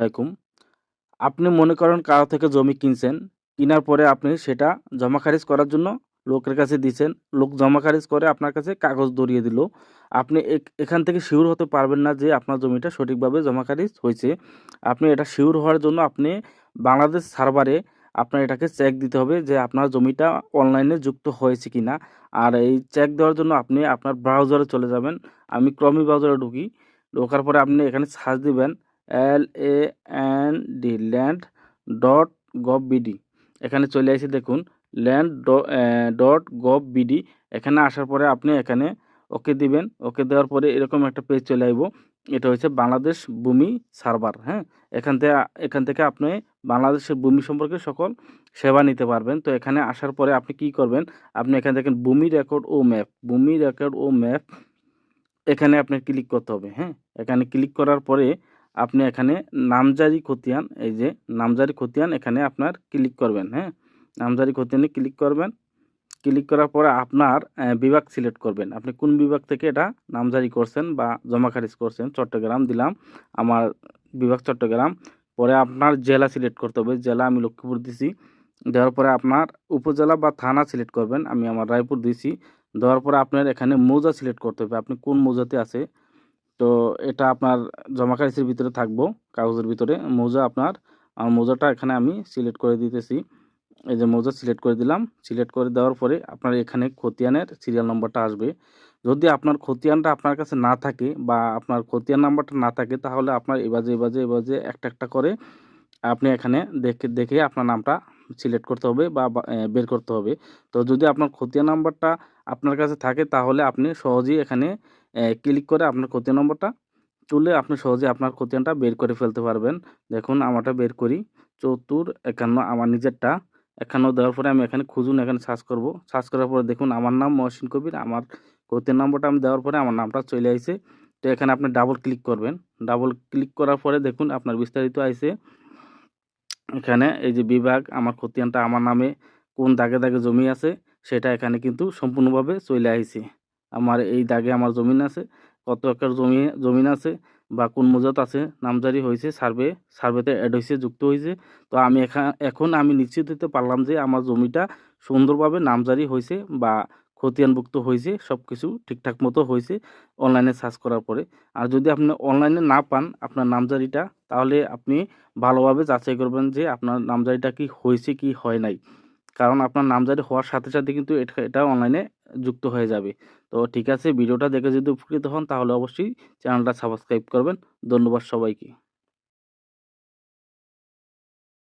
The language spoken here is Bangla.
আলাইকুম। আপনি মনে করেন কারও থেকে জমি কিনছেন, কিনার পরে আপনি সেটা জমা খারিজ করার জন্য লোকের কাছে দিছেন। লোক জমা খারিজ করে আপনার কাছে কাগজ ধরিয়ে দিল। আপনি এখ এখান থেকে সিউর হতে পারবেন না যে আপনার জমিটা সঠিকভাবে জমা খারিজ হয়েছে। আপনি এটা সিউর হওয়ার জন্য আপনি বাংলাদেশ সার্ভারে আপনার এটাকে চেক দিতে হবে যে আপনার জমিটা অনলাইনে যুক্ত হয়েছে কিনা। আর এই চেক দেওয়ার জন্য আপনি আপনার ব্রাউজারে চলে যাবেন। আমি ক্রমি ব্রাউজারে ঢুকি। ঢোকার পরে আপনি এখানে সার্চ দিবেন L A N D land dot gov BD এখানে চলে আসি, দেখুন ল্যান্ড ডট গভ বিডি এখানে আসার পরে আপনি এখানে ওকে দিবেন। ওকে দেওয়ার পরে এরকম একটা পেজ চলে আসব এটা হচ্ছে বাংলাদেশ ভূমি সার্ভার হ্যাঁ? এখান থেকে এখান থেকে আপনি বাংলাদেশের ভূমি সম্পর্কে সকল সেবা নিতে পারবেন। তো এখানে আসার পরে আপনি কি করবেন? আপনি এখানে দেখেন ভূমি রেকর্ড ও ম্যাপ ভূমি রেকর্ড ও ম্যাপ এখানে আপনার ক্লিক করতে হবে হ্যাঁ? এখানে ক্লিক করার পরে আপনি এখানে নামজারি খতিয়ান, এই যে নামজারি খতিয়ান এখানে আপনার ক্লিক করবেন হ্যাঁ? নামজারি খতিয়ানে ক্লিক করবেন। ক্লিক করার পরে আপনার বিভাগ সিলেক্ট করবেন। আপনি কোন বিভাগ থেকে এটা নামজারি করছেন বা জমা খারিজ করছেন? চট্টগ্রাম দিলাম, আমার বিভাগ চট্টগ্রাম। পরে আপনার জেলা সিলেক্ট করতে হবে, জেলা আমি লক্ষ্মীপুর দিছি। দেওয়ার পরে আপনার উপজেলা বা থানা সিলেক্ট করবেন, আমি আমার রায়পুর দিছি। দেওয়ার পরে আপনার এখানে মৌজা সিলেক্ট করতে হবে, আপনি কোন মৌজাতে আছে? তো এটা আপনার জমা খারিজের ভিতরে থাকব, কাগজের ভিতরে। মৌজা আপনার আমার মৌজাটা এখানে আমি সিলেক্ট করে দিতেছি। এই যে মৌজা সিলেক্ট করে দিলাম। সিলেক্ট করে দেওয়ার পরে আপনার এখানে খতিয়ানের সিরিয়াল নম্বরটা আসবে। যদি আপনার খতিয়ানটা আপনার কাছে না থাকে বা আপনার খতিয়ান নাম্বারটা না থাকে, তাহলে আপনার এবাজে এবাজে এবাজে একটা একটা করে আপনি এখানে দেখে দেখে আপনার নামটা সিলেক্ট করতে হবে বা বের করতে হবে। তো যদি আপনার খতিয়ান নাম্বারটা আপনার কাছে থাকে, তাহলে আপনি সহজেই এখানে ক্লিক করে আপনার খতিয়ান নম্বরটা তুলে আপনি সহজে আপনার খতিয়ানটা বের করে ফেলতে পারবেন। দেখুন, আমারটা বের করি। চতুর একান্ন, আমার নিজেরটা। একান্ন দেওয়ার পরে আমি এখানে খুঁজুন, এখানে সার্চ করব। সার্চ করার পরে দেখুন, আমার নাম মহসিন কবির। আমার খতিয়ান নম্বরটা আমি দেওয়ার পরে আমার নামটা চলে আসে তো এখানে আপনি ডাবল ক্লিক করবেন। ডাবল ক্লিক করার পরে দেখুন, আপনার বিস্তারিত আইসে এখানে এই যে বিভাগ, আমার খতিয়ানটা আমার নামে কোন দাগে দাগে জমি আছে, সেটা এখানে কিন্তু সম্পূর্ণভাবে চলে আইছে। আমার এই দাগে আমার জমিন আছে, কত একর জমি, জমিন আছে বা কোন মজাত আছে, নামজারি হয়েছে, সার্ভে, সার্ভেতে অ্যাড হয়েছে, যুক্ত হয়েছে। তো আমি এখন আমি নিশ্চিত হতে পারলাম যে আমার জমিটা সুন্দরভাবে নামজারি হয়েছে বা খতিয়ানভুক্ত হয়েছে সব কিছু ঠিকঠাক মতো হয়েছে অনলাইনে সার্চ করার পরে। আর যদি আপনি অনলাইনে না পান আপনার নামজারিটা, তাহলে আপনি ভালোভাবে যাচাই করবেন যে আপনার নামজারিটা কি হয়েছে, কি হয় নাই। কারণ আপনার নামজারি হওয়ার সাথে সাথে কিন্তু এটা অনলাইনে যুক্ত হয়ে যাবে। তো ঠিক আছে, ভিডিওটা দেখে যদি উপকৃত হন তাহলে অবশ্যই চ্যানেলটা সাবস্ক্রাইব করবেন। ধন্যবাদ সবাইকে।